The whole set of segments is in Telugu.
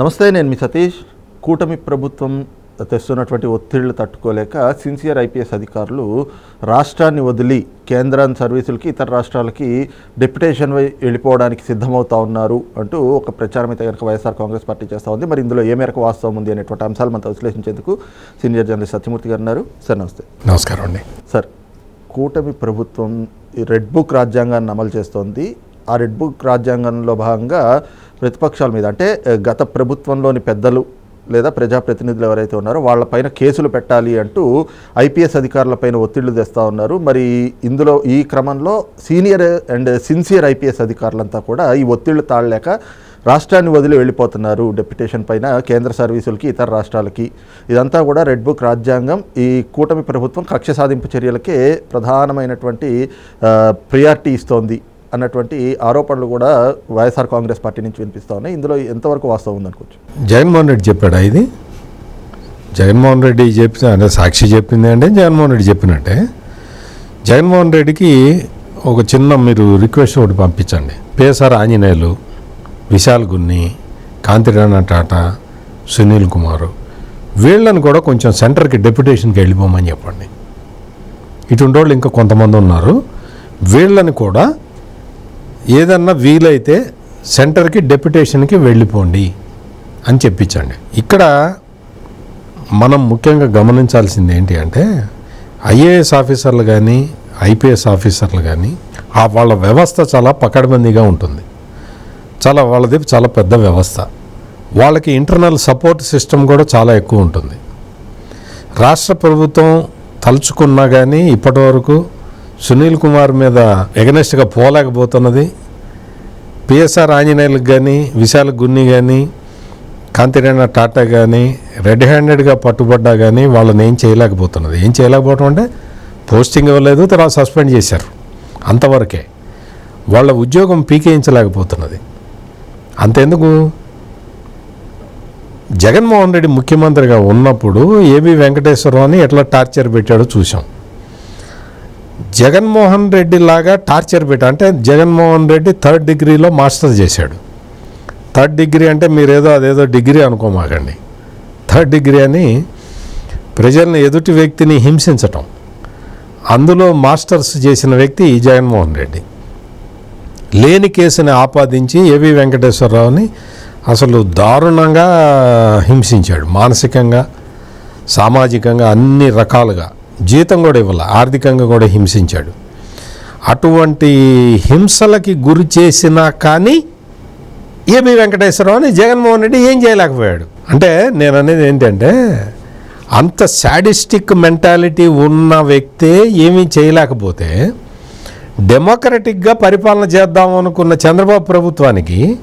నమస్తే నేను మీ సతీష్. కూటమి ప్రభుత్వం తెస్తున్నటువంటి ఒత్తిళ్ళు తట్టుకోలేక సిన్సియర్ ఐపీఎస్ అధికారులు రాష్ట్రాన్ని వదిలి కేంద్రాన్ని సర్వీసులకి ఇతర రాష్ట్రాలకి డెప్యుటేషన్ వై వెళ్ళిపోవడానికి సిద్ధమవుతా ఉన్నారు అంటూ ఒక ప్రచారం అయితే కనుక వైఎస్ఆర్ కాంగ్రెస్ పార్టీ చేస్తూ ఉంది. మరి ఇందులో ఏ మేరకు వాస్తవం ఉంది అనేటువంటి అంశాలు మనతో విశ్లేషించేందుకు సీనియర్ జర్నలిస్ట్ సత్యమూర్తి గారు ఉన్నారు. సార్ నమస్తే. నమస్కారం అండి. సార్ కూటమి ప్రభుత్వం ఈ రెడ్ బుక్ రాజ్యాంగాన్ని అమలు చేస్తోంది. ఆ రెడ్ బుక్ రాజ్యాంగంలో భాగంగా ప్రతిపక్షాల మీద అంటే గత ప్రభుత్వంలోని పెద్దలు లేదా ప్రజాప్రతినిధులు ఎవరైతే ఉన్నారో వాళ్ళపైన కేసులు పెట్టాలి అంటూ ఐపీఎస్ అధికారులపైన ఒత్తిళ్ళు తెస్తూ ఉన్నారు. మరి ఇందులో ఈ క్రమంలో సీనియర్ అండ్ సిన్సియర్ ఐపీఎస్ అధికారులంతా కూడా ఈ ఒత్తిళ్ళు తాళలేక రాష్ట్రాన్ని వదిలి వెళ్ళిపోతున్నారు. డెప్యుటేషన్ పైన కేంద్ర సర్వీసులకి ఇతర రాష్ట్రాలకి. ఇదంతా కూడా రెడ్ బుక్ రాజ్యాంగం ఈ కూటమి ప్రభుత్వం కక్ష సాధింపు చర్యలకే ప్రధానమైనటువంటి ప్రియారిటీ ఇస్తోంది. అన్నటువంటి ఆరోపణలు కూడా వైఎస్ఆర్ కాంగ్రెస్ పార్టీ నుంచి వినిపిస్తూ ఉన్నాయి. ఇందులో ఎంతవరకు వాస్తవం ఉందనుకోవచ్చు జగన్మోహన్ రెడ్డి చెప్పాడా ఇది? జగన్మోహన్ రెడ్డి చెప్పిన అంటే సాక్షి చెప్పింది అంటే జగన్మోహన్ రెడ్డి చెప్పినట్టే. జగన్మోహన్ రెడ్డికి ఒక చిన్న మీరు రిక్వెస్ట్ ఒకటి పంపించండి. పేసార్ ఆంజనేయులు విశాల్ గున్ని కాంతిరాణ టాటా సునీల్ కుమార్ వీళ్ళని కూడా కొంచెం సెంటర్కి డెప్యుటేషన్కి వెళ్ళిపోమని చెప్పండి. ఇటువంటి వాళ్ళు ఇంకా కొంతమంది ఉన్నారు. వీళ్ళని కూడా ఏదన్నా వీలైతే సెంటర్కి డెప్యుటేషన్కి వెళ్ళిపోండి అని చెప్పించండి. ఇక్కడ మనం ముఖ్యంగా గమనించాల్సింది ఏంటి అంటే ఐఏఎస్ ఆఫీసర్లు కానీ ఐపీఎస్ ఆఫీసర్లు కానీ ఆ వాళ్ళ వ్యవస్థ చాలా పకడ్బందీగా ఉంటుంది. చాలా వాళ్ళది చాలా పెద్ద వ్యవస్థ. వాళ్ళకి ఇంటర్నల్ సపోర్ట్ సిస్టమ్ కూడా చాలా ఎక్కువ ఉంటుంది. రాష్ట్ర ప్రభుత్వం తలుచుకున్నా కానీ ఇప్పటివరకు సునీల్ కుమార్ మీద ఎగనెస్ట్గా పోలేకపోతున్నది. పిఎస్ఆర్ ఆంజనేయులకు కానీ విశాల గున్ని కానీ కాంతిరేణ టాటా కానీ రెడ్ హ్యాండెడ్గా పట్టుబడ్డా కానీ వాళ్ళని ఏం చేయలేకపోతున్నది. ఏం చేయలేకపోవటం అంటే పోస్టింగ్ ఇవ్వలేదు తర్వాత సస్పెండ్ చేశారు. అంతవరకే. వాళ్ళ ఉద్యోగం పీకేయించలేకపోతున్నది. అంతెందుకు? జగన్మోహన్ రెడ్డి ముఖ్యమంత్రిగా ఉన్నప్పుడు ఏబి వెంకటేశ్వరరావు అని ఎట్లా టార్చర్ పెట్టాడో చూసాం జగన్మోహన్ రెడ్డి లాగా టార్చర్ పెట్టా అంటే జగన్మోహన్ రెడ్డి థర్డ్ డిగ్రీలో మాస్టర్స్ చేశాడు. థర్డ్ డిగ్రీ అంటే మీరేదో అదేదో డిగ్రీ అనుకోమాకండి. థర్డ్ డిగ్రీ అని ప్రజల్ని ఎదుటి వ్యక్తిని హింసించటం. అందులో మాస్టర్స్ చేసిన వ్యక్తి ఈ జగన్మోహన్ రెడ్డి. లేని కేసుని ఆపాదించి ఏవి వెంకటేశ్వరరావుని అసలు దారుణంగా హింసించాడు. మానసికంగా సామాజికంగా అన్ని రకాలుగా. జీతం కూడా ఇవ్వాల ఆర్థికంగా కూడా హింసించాడు. అటువంటి హింసలకి గురి చేసినా కానీ ఏబి వెంకటేశ్వరరావుని జగన్మోహన్ రెడ్డి ఏం చేయలేకపోయాడు. అంటే నేను అనేది ఏంటంటే అంత శాడిస్టిక్ మెంటాలిటీ ఉన్న వ్యక్తే ఏమీ చేయలేకపోతే డెమోక్రటిక్గా పరిపాలన చేద్దాం అనుకున్న చంద్రబాబు ప్రభుత్వానికి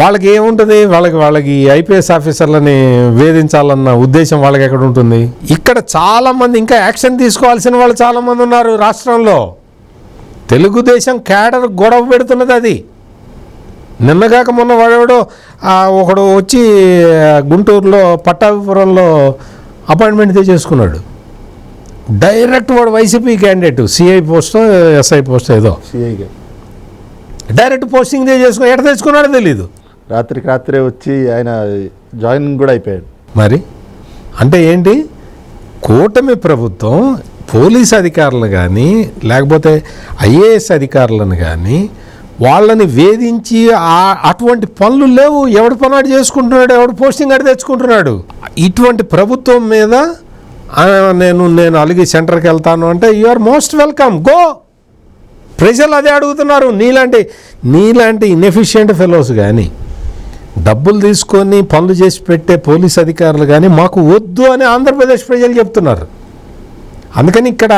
వాళ్ళకి ఏముంటుంది? వాళ్ళకి వాళ్ళకి ఐపీఎస్ ఆఫీసర్లని వేధించాలన్న ఉద్దేశం వాళ్ళకి ఎక్కడ ఉంటుంది? ఇక్కడ చాలామంది ఇంకా యాక్షన్ తీసుకోవాల్సిన వాళ్ళు చాలామంది ఉన్నారు రాష్ట్రంలో. తెలుగుదేశం క్యాడర్ గొడవ పెడుతున్నది అది. నిన్నగాక మొన్న వాడెవడో ఒకడు వచ్చి గుంటూరులో పట్టాభిపురంలో అపాయింట్మెంట్ తెచ్చేసుకున్నాడు డైరెక్ట్ వాడు YCP candidate CI post SI post ఏదో. డైరెక్ట్ పోస్టింగ్ తెచ్చేసుకుని ఎక్కడ తెచ్చుకున్నాడో తెలీదు. రాత్రికి రాత్రే వచ్చి ఆయన జాయిన్ కూడా అయిపోయాడు. మరి? అంటే ఏంటి? కూటమి ప్రభుత్వం పోలీస్ అధికారులు కానీ లేకపోతే ఐఏఎస్ అధికారులను కానీ వాళ్ళని వేధించి అటువంటి పనులు లేవు. ఎవడు పనాడు చేసుకుంటున్నాడు? ఎవడు పోస్టింగ్ అడి తెచ్చుకుంటున్నాడు? ఇటువంటి ప్రభుత్వం మీద నేను నేను అలిగి సెంటర్కి వెళ్తాను అంటే you are most welcome go ప్రజలు అదే అడుగుతున్నారు. నీలాంటి నీలాంటి ఇన్ఎఫిషియంట్ ఫెలోస్ కానీ డబ్బులు తీసుకొని పనులు చేసి పెట్టే పోలీస్ అధికారులు కానీ మాకు వద్దు అని ఆంధ్రప్రదేశ్ ప్రజలు చెప్తున్నారు. అందుకని ఇక్కడ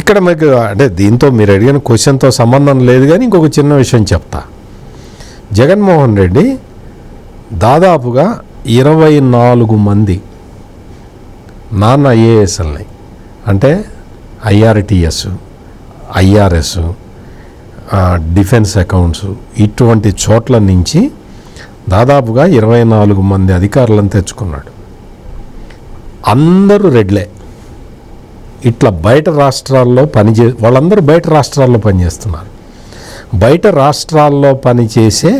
ఇక్కడ మీకు అంటే దీంతో మీరు అడిగిన క్వశ్చన్తో సంబంధం లేదు కానీ ఇంకొక చిన్న విషయం చెప్తా. జగన్మోహన్ రెడ్డి దాదాపుగా ఇరవై నాలుగు మంది నాన్ ఐఏఎస్ఎల్ని అంటే ఐఆర్టీఎస్ ఐఆర్ఎస్ డిఫెన్స్ అకౌంట్స్ ఇటువంటి చోట్ల నుంచి దాదాపుగా ఇరవై నాలుగు మంది అధికారులను తెచ్చుకున్నాడు. అందరూ రెడ్లే. ఇట్లా బయట రాష్ట్రాల్లో పనిచే వాళ్ళందరూ బయట రాష్ట్రాల్లో పనిచేస్తున్నారు బయట రాష్ట్రాల్లో పనిచేసే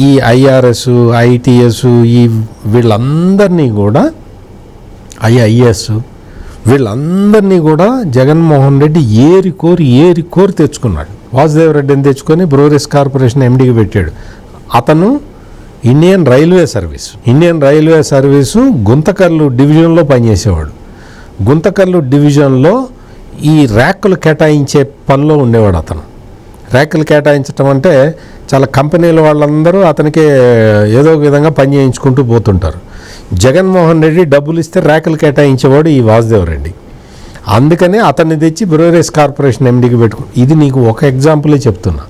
ఈ ఐఆర్ఎస్ ఐటీఎస్ ఈ వీళ్ళందరినీ కూడా ఐఐఎస్ వీళ్ళందరినీ కూడా జగన్మోహన్ రెడ్డి ఏరి కోరి ఏరి కోరి తెచ్చుకున్నాడు. వాసుదేవరెడ్డిని తెచ్చుకొని బ్రోరెస్ కార్పొరేషన్ ఎండీకి పెట్టాడు. అతను Indian railway service Indian railway service Guntakallu డివిజన్లో పనిచేసేవాడు. గుంతకర్లు డివిజన్లో ఈ ర్యాకులు కేటాయించే పనిలో ఉండేవాడు అతను. ర్యాకులు కేటాయించడం అంటే చాలా కంపెనీల వాళ్ళందరూ అతనికి ఏదో ఒక విధంగా పని చేయించుకుంటూ పోతుంటారు. జగన్మోహన్ రెడ్డి డబ్బులు ఇస్తే ర్యాకులు కేటాయించేవాడు ఈ వాసుదేవ్ రెడ్డి. అందుకనే అతన్ని తెచ్చి బ్రూరేస్ కార్పొరేషన్ ఎండీకి పెట్టుకు ఇది నీకు ఒక ఎగ్జాంపులే చెప్తున్నా.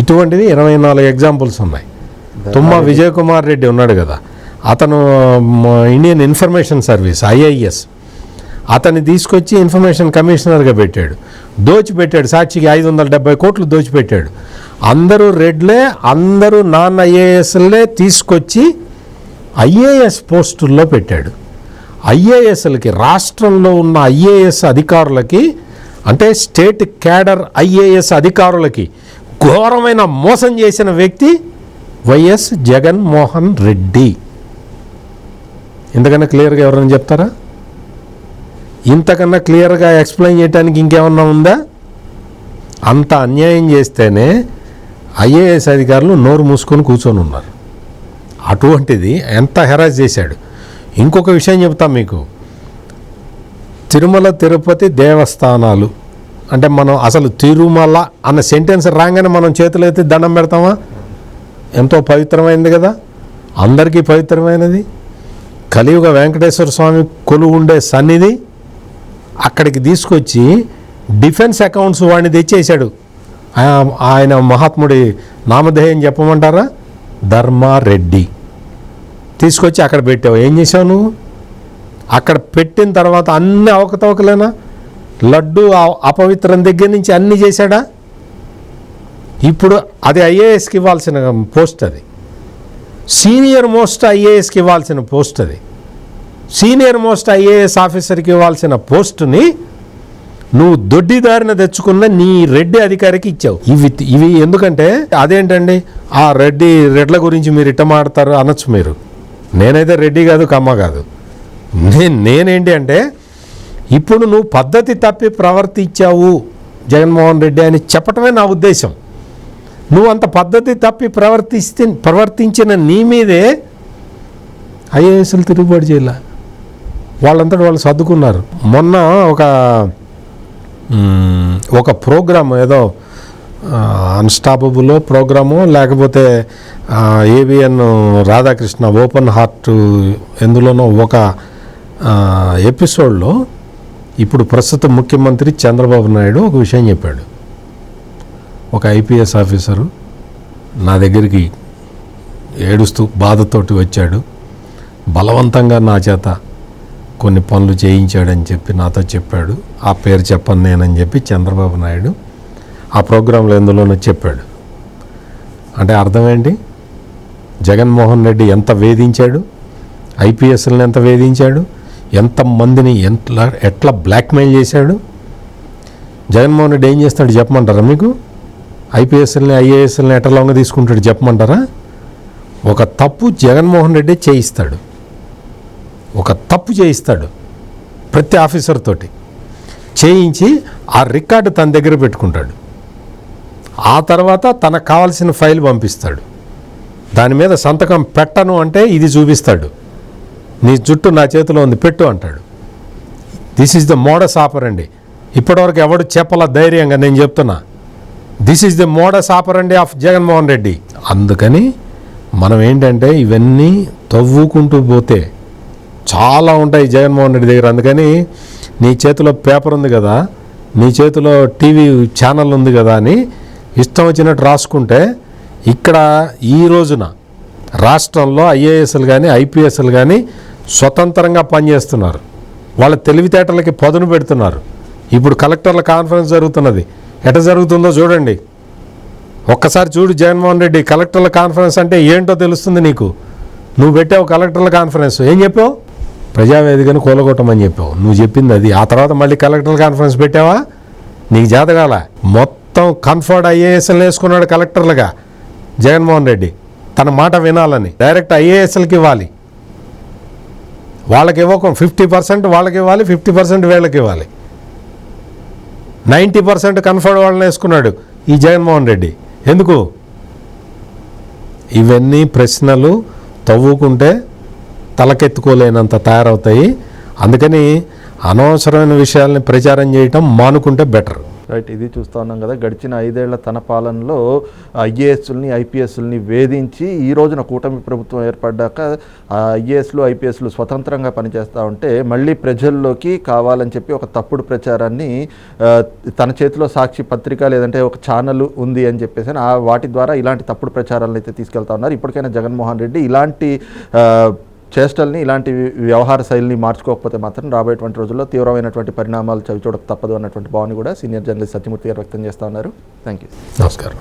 ఇటువంటివి ఇరవై నాలుగు ఎగ్జాంపుల్స్ ఉన్నాయి. తుమ్మా విజయ్ కుమార్ రెడ్డి ఉన్నాడు కదా. అతను ఇండియన్ ఇన్ఫర్మేషన్ సర్వీస్ ఐఐఎస్. అతన్ని తీసుకొచ్చి ఇన్ఫర్మేషన్ కమిషనర్గా పెట్టాడు. దోచిపెట్టాడు సాక్షికి ఐదు వందల డెబ్బై కోట్లు దోచిపెట్టాడు. అందరూ రెడ్లే అందరూ నాన్ ఐఏఎస్లే తీసుకొచ్చి ఐఏఎస్ పోస్టుల్లో పెట్టాడు. ఐఏఎస్లకి రాష్ట్రంలో ఉన్న ఐఏఎస్ అధికారులకి అంటే స్టేట్ క్యాడర్ ఐఏఎస్ అధికారులకి ఘోరమైన మోసం చేసిన వ్యక్తి వైఎస్ జగన్మోహన్ రెడ్డి. ఇంతకన్నా క్లియర్గా ఎవరైనా చెప్తారా? ఇంతకన్నా క్లియర్గా ఎక్స్ప్లెయిన్ చేయడానికి ఇంకేమన్నా ఉందా? అంత అన్యాయం చేస్తేనే ఐఏఎస్ అధికారులు నోరు మూసుకొని కూర్చొని ఉన్నారు. అటువంటిది ఎంత హెరాస్ చేశాడు. ఇంకొక విషయం చెప్తాం మీకు. తిరుమల తిరుపతి దేవస్థానాలు. అంటే మనం అసలు తిరుమల అన్న సెంటెన్స్ రాగానే మనం చేతులు అయితే దండం పెడతామా? ఎంతో పవిత్రమైనది కదా? అందరికీ పవిత్రమైనది. కలియుగ వెంకటేశ్వర స్వామి కొలువు ఉండే సన్నిధి అక్కడికి తీసుకొచ్చి డిఫెన్స్ అకౌంట్స్ వాడిని తెచ్చేశాడు. ఆయన మహాత్ముడి నామధేయం చెప్పమంటారా? ధర్మారెడ్డి. తీసుకొచ్చి అక్కడ పెట్టావు. ఏం చేసావు నువ్వు? అక్కడ పెట్టిన తర్వాత అన్ని అవకతవకలేనా? లడ్డు అపవిత్రం దగ్గర నుంచి అన్నీ చేశాడా? ఇప్పుడు అది ఐఏఎస్కి ఇవ్వాల్సిన పోస్ట్ అది. సీనియర్ మోస్ట్ ఐఏఎస్కి ఇవ్వాల్సిన పోస్ట్ అది. సీనియర్ మోస్ట్ ఐఏఎస్ ఆఫీసర్కి ఇవ్వాల్సిన పోస్టుని నువ్వు దొడ్డిదారిన తెచ్చుకున్న నీ రెడ్డి అధికారికి ఇచ్చావు. ఇవి ఇవి ఎందుకంటే అదేంటండి? ఆ రెడ్డి రెడ్ల గురించి మీరు ఇట్ట మాడతారు అనొచ్చు మీరు. నేనైతే రెడ్డి కాదు కమ్మ కాదు. నేను నేనేంటి అంటే ఇప్పుడు నువ్వు పద్ధతి తప్పి ప్రవర్తించావు జగన్మోహన్ రెడ్డి అని చెప్పటమే నా ఉద్దేశం. నువ్వు అంత పద్ధతి తప్పి ప్రవర్తిస్తే ప్రవర్తించిన నీ మీదే ఐఏఎస్లు తిరుగుబాటు చేయాల. వాళ్ళంతటి వాళ్ళు సర్దుకున్నారు. మొన్న ఒక ఒక ప్రోగ్రామ్ ఏదో అన్స్టాపబుల్ ప్రోగ్రాము లేకపోతే ఏబిఎన్ రాధాకృష్ణ ఓపెన్ హార్ట్ ఎందులోనో ఒక ఎపిసోడ్లో ఇప్పుడు ప్రస్తుత ముఖ్యమంత్రి చంద్రబాబు నాయుడు ఒక విషయం చెప్పాడు. ఒక ఐపీఎస్ ఆఫీసరు నా దగ్గరికి ఏడుస్తూ బాధతోటి వచ్చాడు. బలవంతంగా నా చేత కొన్ని పనులు చేయించాడని చెప్పి నాతో చెప్పాడు. ఆ పేరు చెప్పను నేనని చెప్పి చంద్రబాబు నాయుడు ఆ ప్రోగ్రాంలో ఎందులోనో చెప్పాడు. అంటే అర్థమేంటి జగన్మోహన్ రెడ్డి ఎంత వేధించాడు? ఐపీఎస్లను ఎంత వేధించాడు? ఎంతమందిని ఎట్లా ఎట్లా బ్లాక్మెయిల్ చేశాడు? జగన్మోహన్ రెడ్డి ఏం చేస్తాడు చెప్పమంటారా మీకు? ఐపీఎస్ఎల్ని ఐఏఎస్ఎల్ని ఎట్లా తీసుకుంటాడు చెప్పమంటారా? ఒక తప్పు జగన్మోహన్ రెడ్డి చేయిస్తాడు. ఒక తప్పు చేయిస్తాడు ప్రతి ఆఫీసర్ తోటి. చేయించి ఆ రికార్డు తన దగ్గర పెట్టుకుంటాడు. ఆ తర్వాత తనకు కావాల్సిన ఫైల్ పంపిస్తాడు. దాని మీద సంతకం పెట్టను అంటే ఇది చూపిస్తాడు. నీ జుట్టు నా చేతిలో ఉంది పెట్టు అంటాడు. దిస్ ఈజ్ ద మోడస్ అండి ఇప్పటివరకు ఎవడు చెప్పాల ధైర్యంగా నేను చెప్తున్నా. This is the modus operandi of Jaganmohan Reddy అందుకని మనం ఏంటంటే ఇవన్నీ తవ్వుకుంటూ పోతే చాలా ఉంటాయి జగన్మోహన్ రెడ్డి దగ్గర. అందుకని నీ చేతిలో పేపర్ ఉంది కదా నీ చేతిలో టీవీ ఛానల్ ఉంది కదా అని ఇష్టం వచ్చినట్టు రాసుకుంటే ఇక్కడ ఈ రోజున రాష్ట్రంలో ఐఏఎస్లు కానీ ఐపీఎస్లు కానీ స్వతంత్రంగా పనిచేస్తున్నారు. వాళ్ళ తెలివితేటలకి పదును పెడుతున్నారు. ఇప్పుడు కలెక్టర్ల కాన్ఫరెన్స్ జరుగుతున్నది. ఎట జరుగుతుందో చూడండి. ఒక్కసారి చూడు జగన్మోహన్ రెడ్డి కలెక్టర్ల కాన్ఫరెన్స్ అంటే ఏంటో తెలుస్తుంది నీకు. నువ్వు పెట్టావు కలెక్టర్ల కాన్ఫరెన్స్. ఏం చెప్పావు? ప్రజావేదికను కూలగొట్టమని చెప్పావు. నువ్వు చెప్పింది అది. ఆ తర్వాత మళ్ళీ కలెక్టర్ల కాన్ఫరెన్స్ పెట్టావా? నీకు జాతకాల. మొత్తం కన్ఫర్డ్ ఐఏఎస్ఎల్ వేసుకున్నాడు కలెక్టర్లుగా జగన్మోహన్ రెడ్డి. తన మాట వినాలని. డైరెక్ట్ ఐఏఎస్ఎల్కి ఇవ్వాలి. వాళ్ళకి ఇవ్వకం. ఫిఫ్టీ పర్సెంట్ వాళ్ళకి ఇవ్వాలి ఫిఫ్టీ పర్సెంట్ వీళ్ళకి ఇవ్వాలి. నైంటీ పర్సెంట్ కన్ఫర్మ్ వాళ్ళని వేసుకున్నాడు ఈ జగన్మోహన్ రెడ్డి. ఎందుకు? ఇవన్నీ ప్రశ్నలు తవ్వుకుంటే తలకెత్తుకోలేనంత తయారవుతాయి. అందుకని అనవసరమైన విషయాల్ని ప్రచారం చేయటం మానుకుంటే బెటర్. రైట్ ఇది చూస్తూ ఉన్నాం కదా. గడిచిన ఐదేళ్ళ తన పాలనలో ఐఏఎస్ని ఐపీఎస్ని వేధించి ఈ రోజున కూటమి ప్రభుత్వం ఏర్పడ్డాక ఐఏఎస్లు ఐపీఎస్లు స్వతంత్రంగా పనిచేస్తూ ఉంటే మళ్ళీ ప్రజల్లోకి కావాలని చెప్పి ఒక తప్పుడు ప్రచారాన్ని తన చేతిలో సాక్షి పత్రిక లేదంటే ఒక ఛానల్ ఉంది అని చెప్పేసి ఆ వాటి ద్వారా ఇలాంటి తప్పుడు ప్రచారాలను అయితే తీసుకెళ్తా ఉన్నారు. ఇప్పటికైనా జగన్మోహన్ రెడ్డి ఇలాంటి చేష్టల్ని ఇలాంటి వ్యవహార శైలిని మార్చుకోకపోతే మాత్రం రాబోయేటువంటి రోజుల్లో తీవ్రమైనటువంటి పరిణామాలు చవి చూడక తప్పదు అన్నటువంటి భావన కూడా సీనియర్ జర్నలిస్ట్ సత్యమూర్తి గారు వ్యక్తం చేస్తా ఉన్నారు. థ్యాంక్ యూ నమస్కారం.